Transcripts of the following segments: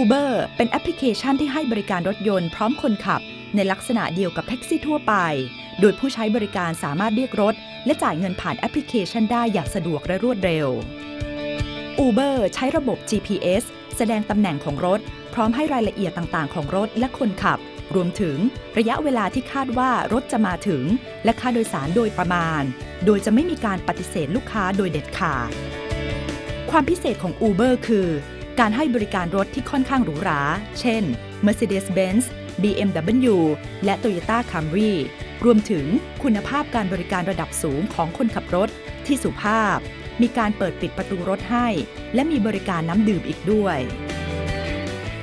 Uber เป็นแอปพลิเคชันที่ให้บริการรถยนต์พร้อมคนขับ ในลักษณะเดียวกับแท็กซี่ทั่วไป โดยผู้ใช้บริการสามารถเรียกรถ และจ่ายเงินผ่านแอปพลิเคชันได้อย่างสะดวกและรวดเร็ว Uber ใช้ระบบ GPS แสดงตำแหน่งของรถ พร้อมให้รายละเอียดต่างๆ ของรถและคนขับ รวมถึงระยะเวลาที่คาดว่ารถจะมาถึง และค่าโดยสารโดยประมาณ โดยจะไม่มีการปฏิเสธลูกค้าโดยเด็ดขาดความพิเศษของ Uber คือ การให้บริการรถที่ค่อนข้างหรูหรา เช่น Mercedes-Benz BMW และ Toyota Camry รวมถึงคุณภาพการบริการระดับสูงของคนขับรถที่สุภาพ มีการเปิดปิดประตูรถให้ และมีบริการน้ำดื่มอีกด้วย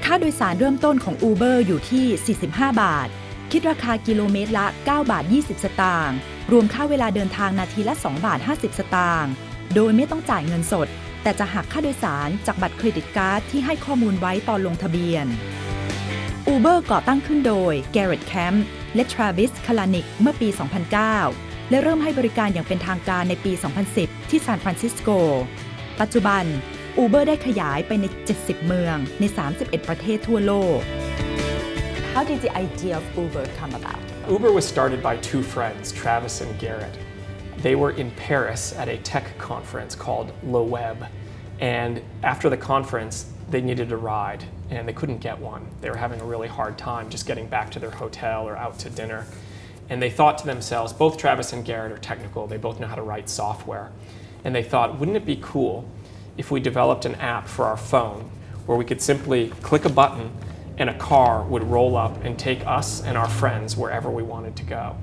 ค่าโดยสารเริ่มต้นของ Uber อยู่ที่ 45 บาท คิดราคากิโลเมตรละ 9 บาท 20 สตางค์ รวมค่าเวลาเดินทางนาทีละ 2 บาท 50 สตางค์ โดยไม่ต้องจ่ายเงินสด แต่จะหักค่าโดยสารจากบัตรเครดิตการ์ดที่ให้ข้อมูลไว้ตอนลงทะเบียน Uber ก่อตั้งขึ้นโดย Garrett Camp และ Travis Kalanick เมื่อปี 2009 และเริ่มให้บริการอย่างเป็นทางการในปี 2010 ที่ซานฟรานซิสโก ปัจจุบัน Uber ได้ขยายไปใน 70 เมืองใน 31 ประเทศทั่วโลก How did the idea of Uber come about? Uber was started by two friends, Travis and Garrett. They were in Paris at a tech conference called Le Web. And after the conference, they needed a ride and they couldn't get one. They were having a really hard time just getting back to their hotel or out to dinner. And they thought to themselves, both Travis and Garrett are technical, they both know how to write software. And they thought, wouldn't it be cool if we developed an app for our phone where we could simply click a button and a car would roll up and take us and our friends wherever we wanted to go.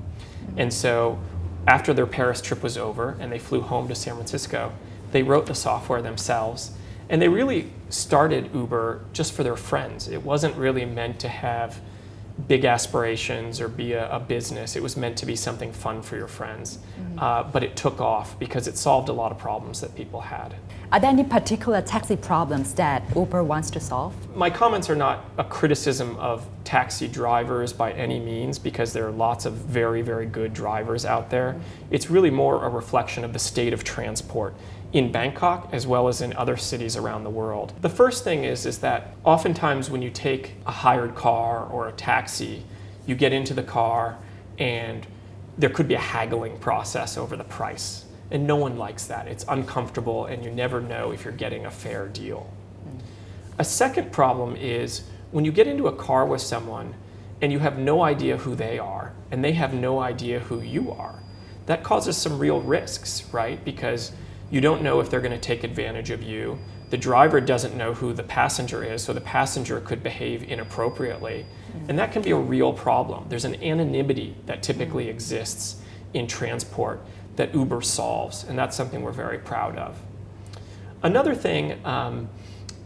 And so after their Paris trip was over and they flew home to San Francisco, they wrote the software themselves. And they really started Uber just for their friends. It wasn't really meant to have big aspirations or be a, a business. It was meant to be something fun for your friends. Uh, but it took off because it solved a lot of problems that people had. Are there any particular taxi problems that Uber wants to solve? My comments are not a criticism of taxi drivers by any means because there are lots of very, very good drivers out there. It's really more a reflection of the state of transport in Bangkok as well as in other cities around the world. The first thing is, is that oftentimes when you take a hired car or a taxi, you get into the car and there could be a haggling process over the price. And no one likes that. It's uncomfortable and you never know if you're getting a fair deal. A second problem is when you get into a car with someone and you have no idea who they are and they have no idea who you are, that causes some real risks, right? Because you don't know if they're going to take advantage of you. The driver doesn't know who the passenger is, so the passenger could behave inappropriately. And that can be a real problem. There's an anonymity that typically exists in transport that Uber solves, and that's something we're very proud of. Another thing um,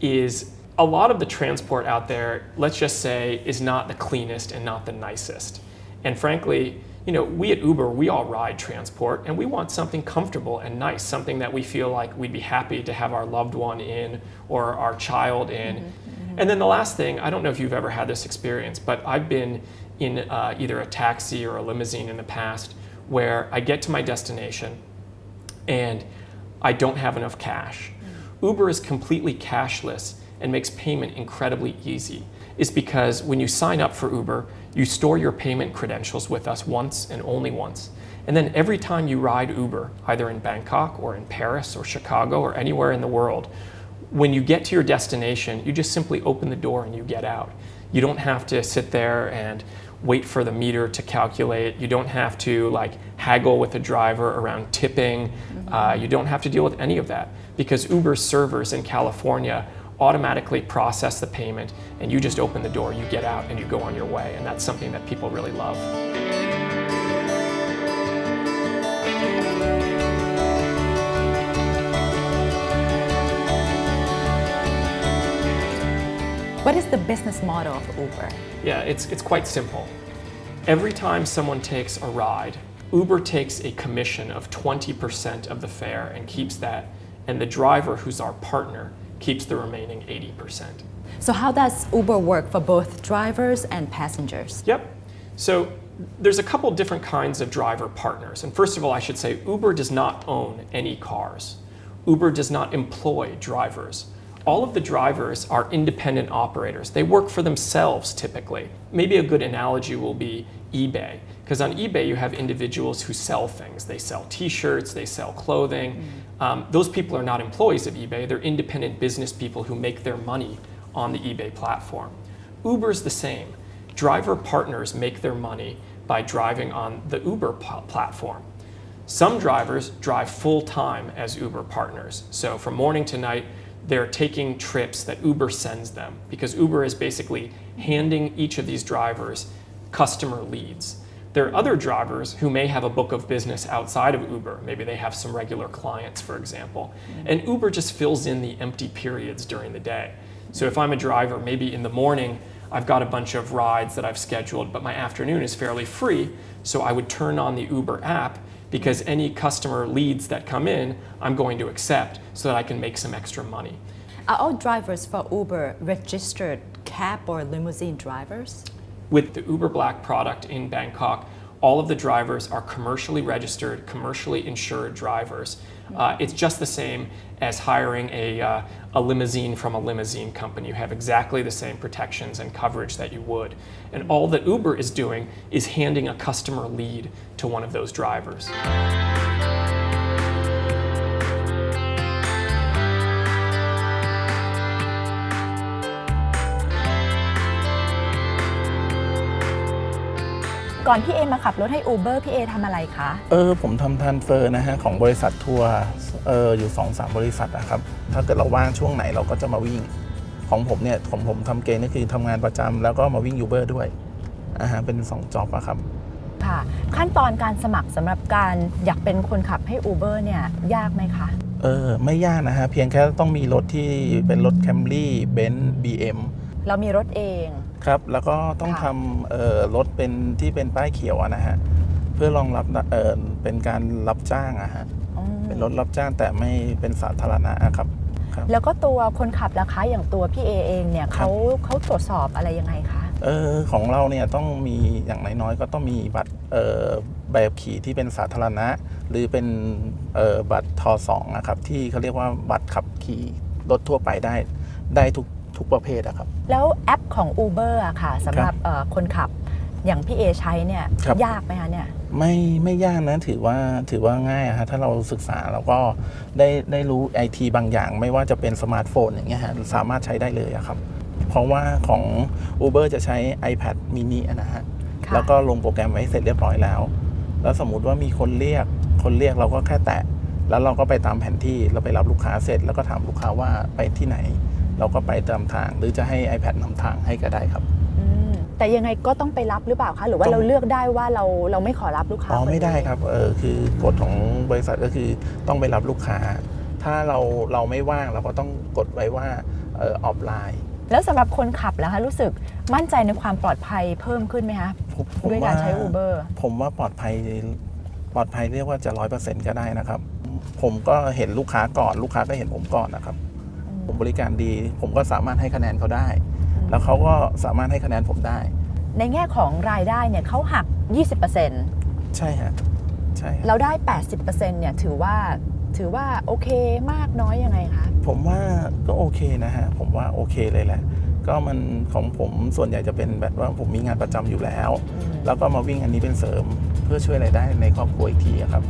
is a lot of the transport out there, let's just say, is not the cleanest and not the nicest. And frankly, you know, we at Uber, we all ride transport and we want something comfortable and nice, something that we feel like we'd be happy to have our loved one in or our child in. Mm-hmm, mm-hmm. And then the last thing, I don't know if you've ever had this experience, but I've been in uh, either a taxi or a limousine in the past where I get to my destination and I don't have enough cash. Mm. Uber is completely cashless and makes payment incredibly easy. Is because when you sign up for Uber, you store your payment credentials with us once and only once. And then every time you ride Uber, either in Bangkok or in Paris or Chicago or anywhere in the world, when you get to your destination, you just simply open the door and you get out. You don't have to sit there and wait for the meter to calculate. You don't have to like haggle with the driver around tipping. Uh, you don't have to deal with any of that because Uber servers in California automatically process the payment and you just open the door, you get out, and you go on your way. And that's something that people really love. What is the business model of Uber? Yeah, it's, it's quite simple. Every time someone takes a ride, Uber takes a commission of 20% of the fare and keeps that, and the driver, who's our partner, keeps the remaining 80%. So how does Uber work for both drivers and passengers? Yep. So there's a couple different kinds of driver partners. And first of all, I should say Uber does not own any cars. Uber does not employ drivers. All of the drivers are independent operators. They work for themselves typically. Maybe a good analogy will be eBay. Because on eBay, you have individuals who sell things. They sell t shirts, they sell clothing. Um, those people are not employees of eBay, they're independent business people who make their money on the eBay platform. Uber's the same. Driver partners make their money by driving on the Uber pl- platform. Some drivers drive full time as Uber partners. So from morning to night, they're taking trips that Uber sends them because Uber is basically handing each of these drivers customer leads. There are other drivers who may have a book of business outside of Uber. Maybe they have some regular clients, for example. Mm-hmm. And Uber just fills in the empty periods during the day. So if I'm a driver, maybe in the morning, I've got a bunch of rides that I've scheduled, but my afternoon is fairly free. So I would turn on the Uber app because any customer leads that come in, I'm going to accept so that I can make some extra money. Are all drivers for Uber registered cab or limousine drivers? With the Uber Black product in Bangkok, all of the drivers are commercially registered, commercially insured drivers. Uh, it's just the same as hiring a, uh, a limousine from a limousine company. You have exactly the same protections and coverage that you would. And all that Uber is doing is handing a customer lead to one of those drivers. ก่อนพี่เอมาขับรถให้ Uber พี่เอทำอะไรคะเออผมทำทันเฟอร์นะฮะของบริษัททัวร์เอออยู่2อสามบริษัทนะครับถ้าเกิดเราว่างช่วงไหนเราก็จะมาวิ่ง ของผมเนี่ยของผมทำเกณฑ์นี่คือทำงานประจำแล้วก็มาวิ่งยูเบอร์ด้วยอ่าฮะเป็น2จ็อบอะครับค่ะ ขั้นตอนการสมัครสำหรับการอยากเป็นคนขับให้ Uber เนี่ยยากไหมคะเออไม่ยากนะฮะเพียงแค่ต้องมีรถที่เป็นรถแคมรี่เบนซ์บีเอ็ม เรามีรถเอง ครับ แล้วก็ต้องค่ะทำเอ่อรถเป็นที่เป็นป้ายเขียวอะนะฮะ เพื่อรองรับเออเป็นการรับจ้างอะฮะอืมเป็นรถรับจ้างแต่ไม่เป็นสาธารณะอะครับ แล้วก็ตัวคนขับราคาอย่างตัวพี่เอเองเนี่ยครับเขาเขาตรวจสอบอะไรยังไงคะเออของเราเนี่ยต้องมีอย่างน้อยๆก็ต้องมีบัตรเอ่อใบขับขี่ที่เป็นสาธารณะ หรือเป็นเอ่อบัตรทสองนะครับที่เขาเรียกว่าบัตรขับขี่รถทั่วไปได้ได้ทุก ทุกประเภทอะครับ แล้วแอปของ Uber อะค่ะสำหรับเอ่อคนขับอย่างพี่เอใช้เนี่ยครับ ยากไหมคะเนี่ย ไม่ไม่ยากนะถือว่าถือว่าง่ายอะฮะถ้าเราศึกษาแล้วก็ได้ได้รู้ไอทีบางอย่าง ไม่ว่าจะเป็นสมาร์ทโฟนอย่างเงี้ยฮะสามารถใช้ได้เลยอะครับ เพราะว่าของ Uber จะใช้ iPad mini อะนะฮะ ค่ะ แล้วก็ลงโปรแกรมไว้เสร็จเรียบร้อยแล้ว แล้วสมมุติว่ามีคนเรียก คนเรียกเราก็แค่แตะ แล้วเราก็ไปตามแผนที่เราไปรับลูกค้าเสร็จ แล้วก็ถามลูกค้าว่าไปที่ไหน เราก็ไปตามทาง หรือจะให้ iPad นำทางให้ก็ได้ครับอืมแต่ยังไงก็ต้องไปรับหรือเปล่าคะหรือว่าต้องเราเลือกได้ว่าเราเราไม่ขอรับลูกค้าอ๋อคนนี้ไม่ได้ครับเออคือกฎของบริษัทก็คือต้องไปรับลูกค้า ถ้าเราเราไม่ว่างเราก็ต้องกดไว้ว่าเออออฟไลน์ แล้วสำหรับคนขับแล้วคะรู้สึกมั่นใจในความปลอดภัยเพิ่มขึ้นไหมคะผมผมด้วยการใช้ว่า Uber ผมว่าปลอดภัยปลอดภัยเรียกว่าจะร้อยเปอร์เซ็นต์ก็ได้นะครับ ผมก็เห็นลูกค้าก่อนลูกค้าก็เห็นผมก่อนนะครับ ผมบริการดี ผมก็สามารถให้คะแนนเขาได้ แล้วเขาก็สามารถให้คะแนนผมได้ ในแง่ของรายได้เนี่ยเขาหัก 20%ใช่ฮะใช่ฮะเราได้ 80%เนี่ยถือว่าถือว่าโอเคมากน้อยยังไงคะผมว่าก็โอเคนะฮะผมว่าโอเคเลยแหละก็มันของผมส่วนใหญ่จะเป็นแบบว่าผมมีงานประจำอยู่แล้ว แล้วก็มาวิ่งอันนี้เป็นเสริมเพื่อช่วยรายได้ในครอบครัวอีกทีอะครับ